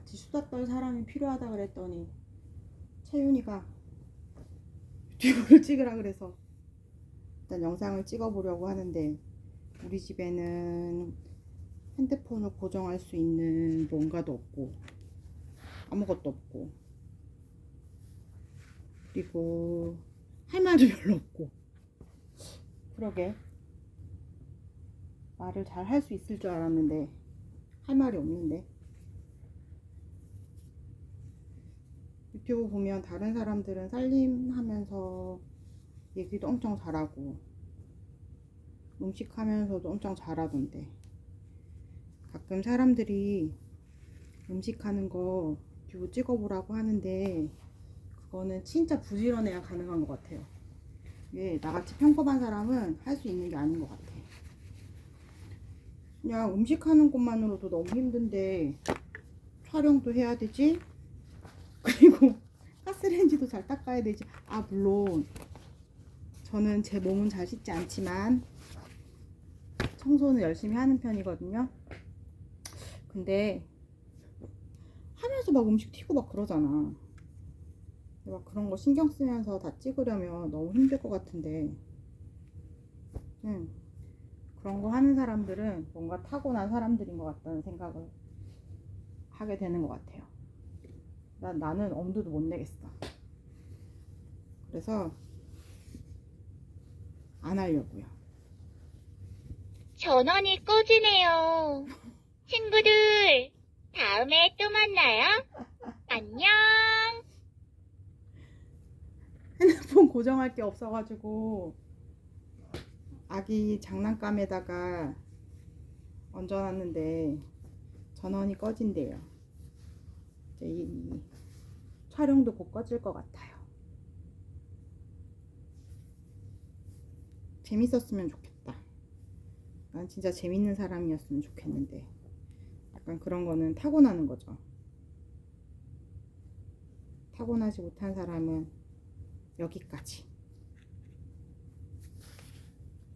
같이 수다 떨 사람이 필요하다 그랬더니 채윤이가 유튜브를 찍으라 그래서 일단 영상을 찍어보려고 하는데 우리 집에는 핸드폰을 고정할 수 있는 뭔가도 없고 아무것도 없고 그리고 할 말도 별로 없고 그러게 말을 잘 할 수 있을 줄 알았는데 할 말이 없는데 유튜브 보면 다른 사람들은 살림하면서 얘기도 엄청 잘하고 음식 하면서도 엄청 잘하던데. 가끔 사람들이 음식 하는 거 유튜브 찍어보라고 하는데 그거는 진짜 부지런해야 가능한 것 같아요. 이게 나같이 평범한 사람은 할 수 있는 게 아닌 것 같아. 그냥 음식 하는 것만으로도 너무 힘든데 촬영도 해야 되지 그리고 가스레인지도 잘 닦아야 되지. 아 물론 저는 제 몸은 잘 씻지 않지만 청소는 열심히 하는 편이거든요. 근데 하면서 막 음식 튀고 막 그러잖아. 막 그런 거 신경 쓰면서 다 찍으려면 너무 힘들 것 같은데. 응. 그런 거 하는 사람들은 뭔가 타고난 사람들인 것 같다는 생각을 하게 되는 것 같아요 난, 나는 엄두도 못 내겠어 그래서 안 하려고요 전원이 꺼지네요. 친구들, 다음에 또 만나요. 안녕. 핸드폰 고정할 게 없어가지고 아기 장난감에다가 얹어놨는데 전원이 꺼진대요. 이 촬영도 곧 꺼질 것 같아요. 재밌었으면 좋겠다. 난 진짜 재밌는 사람이었으면 좋겠는데 약간 그런 거는 타고나는 거죠. 타고나지 못한 사람은 여기까지.